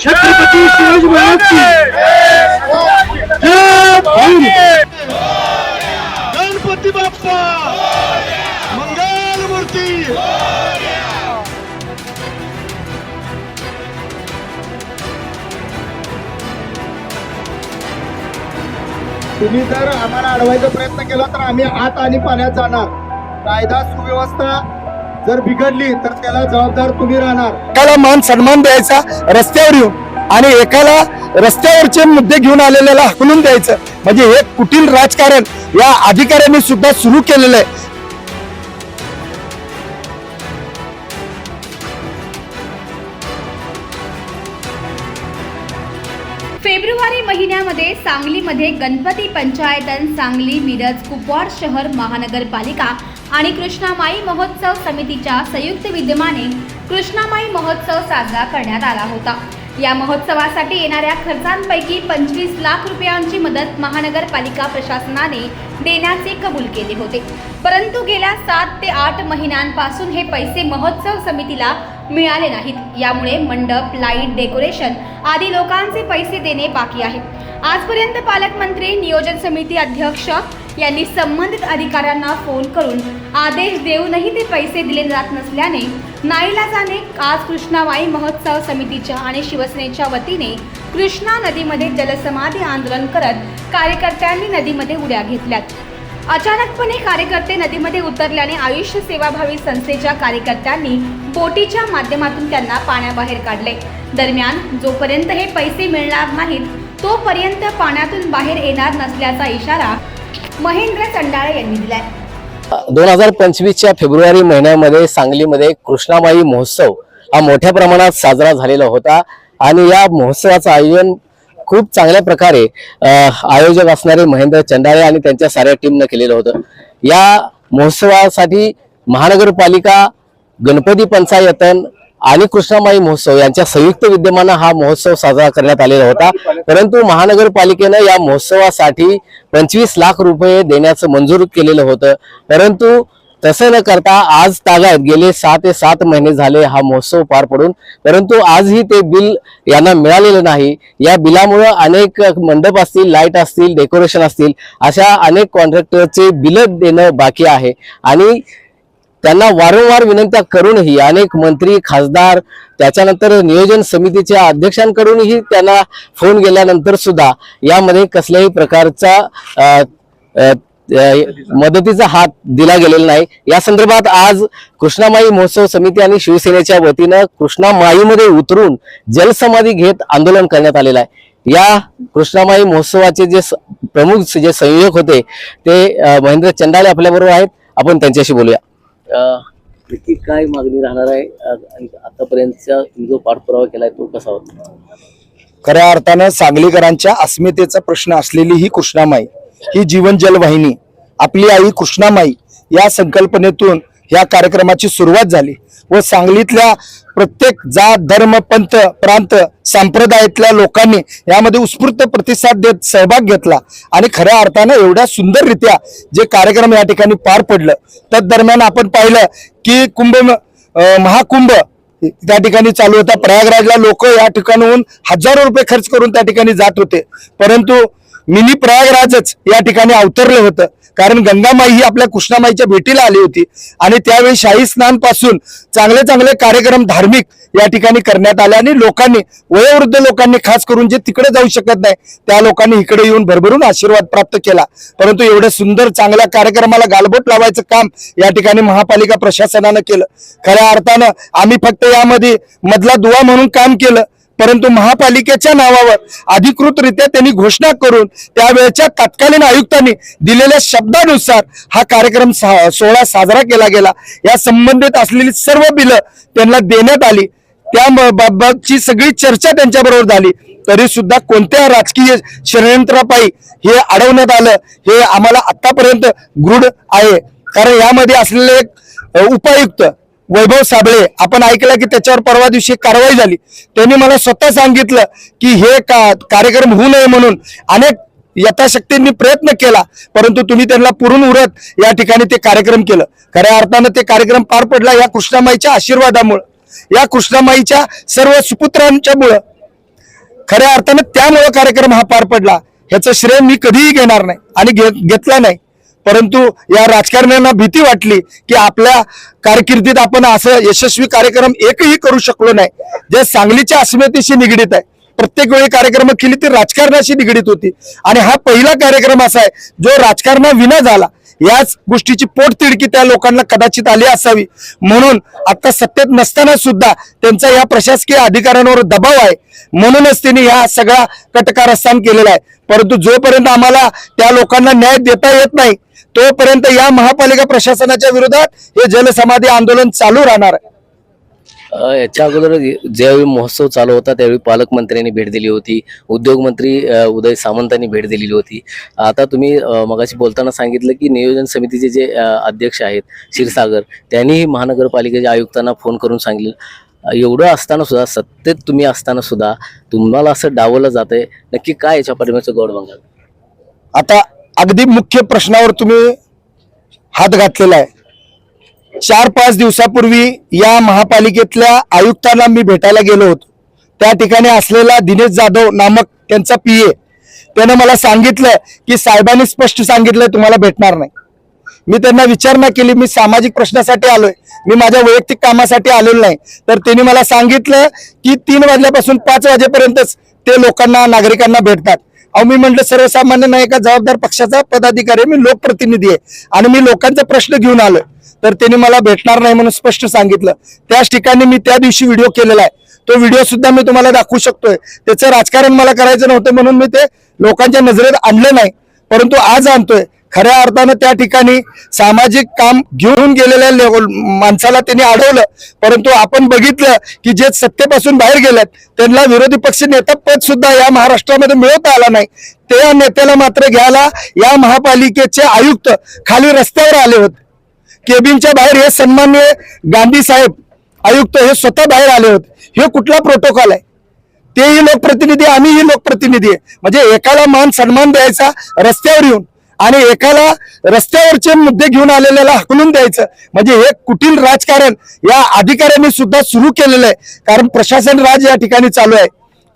छत्रपती शिवाजी महाराज जय भीम गणपती बाप्पा. मंगल मूर्ती तुम्ही जर आम्हाला अडवायचा प्रयत्न केला तर आम्ही आत आणि पाण्यात जाणार. कायदा सुव्यवस्था जर बिघडली तर त्याला जबाबदार तुम्ही राहणार. एकाला मान सन्मान द्यायचा रस्त्यावर येऊन आणि एकाला रस्त्यावरचे मुद्दे घेऊन आलेल्याला हकलून द्यायचं. म्हणजे हे कुटील राजकारण या अधिकाऱ्यांनी सुद्धा सुरू केलेलं आहे. फेब्रुवारी महिन्यामध्ये सांगलीमध्ये गणपती पंचायतन सांगली मिरज कुपवाड शहर महानगरपालिका आणि कृष्णामाई महोत्सव समितीच्या संयुक्त विद्यमाने कृष्णामाई महोत्सव साजरा करण्यात आला होता. या महोत्सवासाठी येणाऱ्या खर्चांपैकी पंचवीस लाख रुपयांची मदत महानगरपालिका प्रशासनाने देण्याचे कबूल केले होते. परंतु गेल्या सात ते आठ महिन्यांपासून हे पैसे महोत्सव समितीला मिळाले नाहीत. यामुळे मंडप लाइट डेकोरेशन आदी लोकांचे पैसे देणे बाकी आहे. आजपर्यंत पालकमंत्री नियोजन समिती अध्यक्ष यांनी संबंधित अधिकाऱ्यांना फोन करून आदेश देऊनही ते पैसे दिले जात नसल्याने नाईलाजाने आज कृष्णाबाई महोत्सव समितीच्या आणि शिवसेनेच्या वतीने कृष्णा नदीमध्ये जलसमाधी आंदोलन करत कार्यकर्त्यांनी नदीमध्ये उड्या घेतल्यात. अचानकपणे कार्यकर्ते नदीमध्ये उतरल्याने आयुष्य सेवाभावी संस्थेच्या कार्यकर्त्यांनी बोटीच्या माध्यमातून त्यांना पाण्याबाहेर काढले. दरम्यान जोपर्यंत हे पैसे मिळणार नाहीत तोपर्यंत पाण्यातून बाहेर येणार नसल्याचा इशारा महेंद्र चंडाळे यांनी दिलाय. दोन हजार पंचवीसच्या फेब्रुवारी महिन्यामध्ये सांगलीमध्ये कृष्णाबाई महोत्सव हा मोठ्या प्रमाणात साजरा झालेला होता आणि या महोत्सवाचं आयोजन खूप चांगल्या प्रकारे आयोजक असणारे महेंद्र चंडाळे आणि त्यांच्या साऱ्या टीमनं केलेलं होतं. या महोत्सवासाठी महानगरपालिका गणपती पंचायतन आणि कृष्णामाई महोत्सव यांच्या संयुक्त विद्यमानं हा महोत्सव साजरा करण्यात आलेला होता. परंतु महानगरपालिकेनं या महोत्सवासाठी पंचवीस लाख रुपये देण्याचं मंजूर केलेलं होतं. परंतु तसं न करता आज तागायत गेले सहा ते सात महिने झाले हा महोत्सव पार पडून. परंतु आजही ते बिल यांना मिळालेलं नाही. या बिलामुळं अनेक मंडप असतील लाइट असतील डेकोरेशन असतील अशा अनेक कॉन्ट्रॅक्टरचे बिलं देणं बाकी आहे. आणि त्यांना वारंवार विनंत्या करूनही अनेक मंत्री खासदार त्याच्यानंतर नियोजन समितीच्या अध्यक्षांकडूनही त्यांना फोन गेल्यानंतर सुद्धा यामध्ये कसल्याही प्रकारचा मदतीचा हात दिला गेलेला नाही. या संदर्भात आज कृष्णामाई महोत्सव समिती आणि शिवसेनेच्या वतीनं कृष्णामाईमध्ये उतरून जलसमाधी घेत आंदोलन करण्यात आलेलं आहे. या कृष्णामाई महोत्सवाचे जे स- प्रमुख जे संयोजक होते ते महेंद्र चंडाले आपल्याबरोबर आहेत. आपण त्यांच्याशी बोलूया. काय मागणी राहणार आहे? आणि आतापर्यंतचा जो पाठपुरावा केलाय तो कसा होता? खऱ्या अर्थानं सांगलीकरांच्या अस्मितेचा प्रश्न असलेली ही कृष्णामाई. ही जीवन जलवाहिनी आपली आई कृष्णामाई या संकल्पनेतून या कार्यक्रमाची सुरुवात झाली व सांगलीतल्या प्रत्येक जात धर्म पंथ प्रांत संप्रदायातल्या लोकांनी यामध्ये उत्स्फूर्त प्रतिसाद देत सहभाग घेतला आणि खऱ्या अर्थानं एवढ्या सुंदररित्या जे कार्यक्रम या ठिकाणी पार पडलं. तद दरम्यान आपण पाहिलं की कुंभ महाकुंभ त्या ठिकाणी चालू होता. प्रयागराजला लोक या ठिकाणाहून हजारो रुपये खर्च करून त्या ठिकाणी जात होते. परंतु मिनी प्रयागराजच या ठिकाणी अवतरलं होतं. कारण गंगामाई ही आपल्या कृष्णामाईच्या भेटीला आली होती. आणि त्यावेळी शाही स्नानपासून चांगले चांगले कार्यक्रम धार्मिक या ठिकाणी करण्यात आले आणि लोकांनी वयोवृद्ध लोकांनी खास करून जे तिकडे जाऊ शकत नाही त्या लोकांनी इकडे येऊन भरभरून आशीर्वाद प्राप्त केला. परंतु एवढ्या सुंदर चांगल्या कार्यक्रमाला गालबोट लावायचं काम या ठिकाणी महापालिका प्रशासनानं केलं. खऱ्या अर्थानं आम्ही फक्त यामध्ये मधला दुवा म्हणून काम केलं. परंतु महापालिकेच्या नावावर अधिकृतरित्या त्यांनी घोषणा करून त्यावेळच्या तत्कालीन आयुक्तांनी दिलेल्या शब्दानुसार हा कार्यक्रम सा- सोहळा साजरा केला गेला. या संबंधित असलेली सर्व बिलं त्यांना देण्यात आली. त्या बाबतची सगळी चर्चा त्यांच्याबरोबर झाली. तरी सुद्धा कोणत्या राजकीय षडयंत्रापायी हे अडवण्यात आलं हे आम्हाला आतापर्यंत गृढ आहे. कारण यामध्ये असलेले एक उपायुक्त वैभव साबळे आपण ऐकलं की त्याच्यावर परवा दिवशी कारवाई झाली. त्यांनी मला स्वतः सांगितलं की हे का कार्यक्रम होऊ नये म्हणून. अनेक यथाशक्तींनी प्रयत्न केला परंतु तुम्ही त्यांना पुरून उरत या ठिकाणी ते कार्यक्रम केलं. खऱ्या अर्थानं ते कार्यक्रम पार पडला या कृष्णामाईच्या आशीर्वादामुळं. या कृष्णामाईच्या सर्व सुपुत्रांच्यामुळं. खऱ्या अर्थानं त्यामुळं कार्यक्रम हा पार पडला. ह्याचं श्रेय मी कधीही घेणार नाही आणि घेतला नाही. परंतु या राजकारण्यांना भीती वाटली की आपल्या कारकिर्दीत आपण असं यशस्वी कार्यक्रम एकही करू शकलो नाही. जे सांगलीच्या अस्मितेशी निगडीत आहे. प्रत्येक वेळी कार्यक्रम केली ती राजकारणाशी निगडीत होती. आणि हा पहिला कार्यक्रम असा आहे जो राजकारणाविना झाला. याच गोष्टीची पोटतिडकी त्या लोकांना कदाचित आली असावी. म्हणून आता सत्तेत नसताना सुद्धा त्यांचा या प्रशासकीय अधिकाऱ्यांवर दबाव आहे. म्हणूनच त्यांनी हा सगळा कटकारस्थान केलेला आहे. परंतु जोपर्यंत आम्हाला त्या लोकांना न्याय देता येत नाही तोपर्यंत या महापालिका प्रशासनाच्या विरोधात हे जलसमाधी आंदोलन चालू राहणार आहे. याच्या अगोदर ज्यावेळी महोत्सव चालू होता त्यावेळी पालकमंत्र्यांनी भेट दिली होती उद्योगमंत्री उदय सामंतांनी भेट दिलेली होती. आता तुम्ही मगाशी बोलताना सांगितलं की नियोजन समितीचे जे अध्यक्ष आहेत क्षीरसागर त्यांनीही महानगरपालिकेच्या आयुक्तांना फोन करून सांगितलं. एवढं असताना सुद्धा सत्तेत तुम्ही असताना सुद्धा तुम्हाला असं डावलं जातंय नक्की काय याच्या पाठीमागचं गौड बंगाल आता अगदी मुख्य प्रश्नावर तुम्ही हात घातलेला आहे. चार पाच दिवसापूर्वी या महापालिकेतल्या आयुक्तांना मी भेटायला गेलो होतो. त्या ठिकाणी असलेला दिनेश जाधव नामक त्यांचा ए. त्यानं मला सांगितलं की साहेबांनी स्पष्ट सांगितलं तुम्हाला भेटणार नाही. मी त्यांना विचारणा केली मी सामाजिक प्रश्नासाठी आलोय. मी माझ्या वैयक्तिक कामासाठी आलेलो नाही. तर त्यांनी मला सांगितलं की तीन वाजल्यापासून पाच वाजेपर्यंतच ते लोकांना नागरिकांना भेटतात. अहो मी म्हटलं सर्वसामान्य नाही का जबाबदार पक्षाचा पदाधिकारी मी लोकप्रतिनिधी आहे. आणि मी लोकांचा प्रश्न घेऊन आलोय. तर त्यांनी मला भेटणार नाही म्हणून स्पष्ट सांगितलं. त्याच ठिकाणी मी त्या दिवशी व्हिडिओ केलेला आहे. तो व्हिडिओ सुद्धा मी तुम्हाला दाखवू शकतोय. त्याचं राजकारण मला करायचं नव्हतं म्हणून मी ते लोकांच्या नजरेत आणलं नाही. परंतु आज आणतोय. खऱ्या अर्थानं त्या ठिकाणी सामाजिक काम घेऊन गेलेल्या लेवल माणसाला त्यांनी अडवलं. परंतु आपण बघितलं की जे सत्तेपासून बाहेर गेलेत त्यांना विरोधी पक्ष नेता पद सुद्धा या महाराष्ट्रामध्ये मिळवता आला नाही. त्या नेत्याला मात्र घ्यायला या महापालिकेचे आयुक्त खाली रस्त्यावर आले होते. केबिनच्या बाहेर हे सन्मान्य गांधी साहेब आयुक्त हे स्वतः बाहेर आले होते. हे कुठला प्रोटोकॉल आहे? तेही लोकप्रतिनिधी आम्हीही लोकप्रतिनिधी आहे. म्हणजे एकाला मान सन्मान द्यायचा रस्त्यावर येऊन आणि एकाला रस्त्यावरचे मुद्दे घेऊन आलेल्याला हकलून द्यायचं. म्हणजे हे कुटील राजकारण या अधिकाऱ्यांनी सुद्धा सुरू केलेलं आहे. कारण प्रशासन राज या ठिकाणी चालू आहे.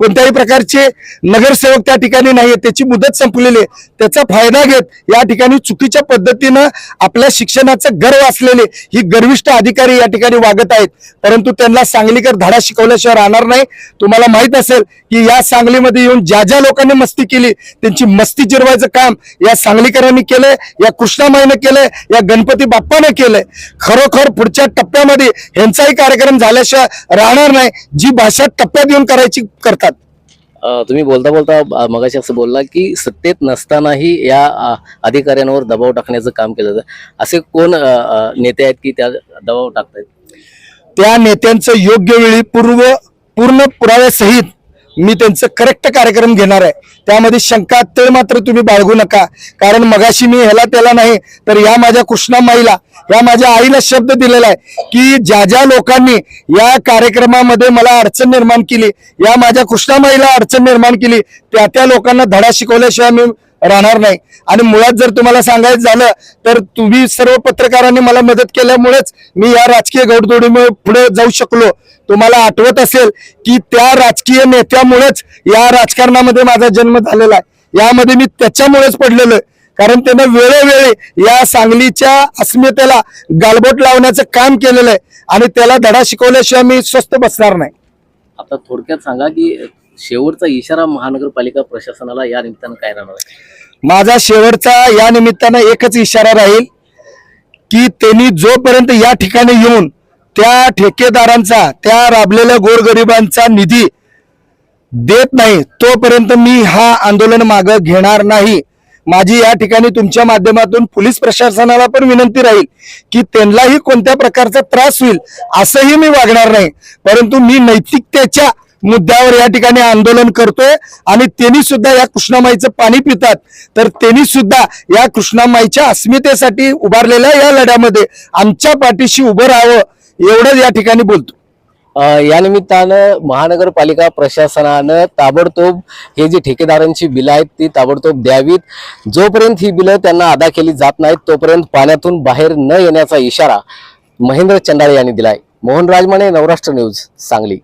कोणत्याही प्रकारचे नगरसेवक त्या ठिकाणी नाहीये त्याची मुदत संपलेली आहे. त्याचा फायदा घेत या ठिकाणी चुकीच्या पद्धतीनं आपल्या शिक्षणाचा गर्व असलेले ही गर्विष्ठ अधिकारी या ठिकाणी वागत आहेत. परंतु त्यांना सांगलीकर धडा शिकवल्याशिवाय राहणार नाही. तुम्हाला माहीत असेल की या सांगलीमध्ये येऊन ज्या ज्या लोकांनी मस्ती केली त्यांची मस्ती जिरवायचं काम या सांगलीकरांनी केलंय या कृष्णामाईनं केलंय या गणपती बाप्पानं केलंय. खरोखर पुढच्या टप्प्यामध्ये ह्यांचाही कार्यक्रम झाल्याशिवाय राहणार नाही. जी भाषा टप्प्यात येऊन करायची करतात. तुम्ही बोलता बोलता मगाशी असं बोलला की सत्तेत नसतानाही या अधिकाऱ्यांवर दबाव टाकण्याचं काम केलं जातं. असे कोण नेते आहेत की त्या दबाव टाकतायत? त्या नेत्यांचं योग्य वेळी पूर्व पूर्ण पुराव्यासहित मी त्यांचं करेक्ट कार्यक्रम घेणार आहे. त्यामध्ये शंका ते मात्र तुम्ही बाळगू नका. कारण मगाशी मी ह्याला त्याला नाही तर या माझ्या कृष्णामाईला या माझ्या आईला शब्द दिलेला आहे की ज्या ज्या लोकांनी या कार्यक्रमामध्ये मला अडचण निर्माण केली या माझ्या कृष्णामाईला अडचण निर्माण केली त्या त्या लोकांना धडा शिकवल्याशिवाय मी राहणार नाही. आणि मुळात जर तुम्हाला सांगायचं झालं तर तुम्ही सर्व पत्रकारांनी मला मदत केल्यामुळेच मी या राजकीय गौडदोडीमुळे पुढे जाऊ शकलो. तुम्हाला आठवत असेल की त्या राजकीय नेत्यामुळेच या राजकारणामध्ये माझा जन्म झालेला आहे. यामध्ये मी त्याच्यामुळेच पडलेलो आहे. कारण त्यानं वेळोवेळी या सांगलीच्या अस्मितेला गालबोट लावण्याचं काम केलेलं आहे आणि त्याला धडा शिकवल्याशिवाय मी स्वस्त बसणार नाही. आता थोडक्यात सांगा की शेवटचा इशारा महानगरपालिका प्रशासनाला या निमित्तानं काय राहणार आहे? माझा शेवटचा या निमित्तानं एकच इशारा राहील की त्यांनी जोपर्यंत या ठिकाणी येऊन त्या ठेकेदारांचा त्या राबलेल्या गोरगरिबांचा निधी देत नाही तोपर्यंत मी हा आंदोलन मागं घेणार नाही. माझी या ठिकाणी तुमच्या माध्यमातून पोलीस प्रशासनाला पण विनंती राहील की त्यांनाही कोणत्या प्रकारचा त्रास होईल असंही मी वागणार नाही. परंतु मी नैतिकतेच्या मुद्द्यावर या ठिकाणी आंदोलन करतोय आणि त्यांनी सुद्धा या कृष्णामाईचं पाणी पितात. तर त्यांनी सुद्धा या कृष्णामाईच्या अस्मितेसाठी उभारलेल्या या लढ्यामध्ये आमच्या पाठीशी उभं राहावं एवढंच या ठिकाणी बोलतो. यानिमित्तानं या निमित्तानं महानगरपालिका प्रशासनानं ताबडतोब हे जी ठेकेदारांची बिलं आहेत ती ताबडतोब द्यावीत. जोपर्यंत ही बिलं त्यांना अदा केली जात नाहीत तोपर्यंत पाण्यातून बाहेर न येण्याचा इशारा महेंद्र चंडाळे यांनी दिलाय. मोहन राजमाने नवराष्ट्र न्यूज सांगली.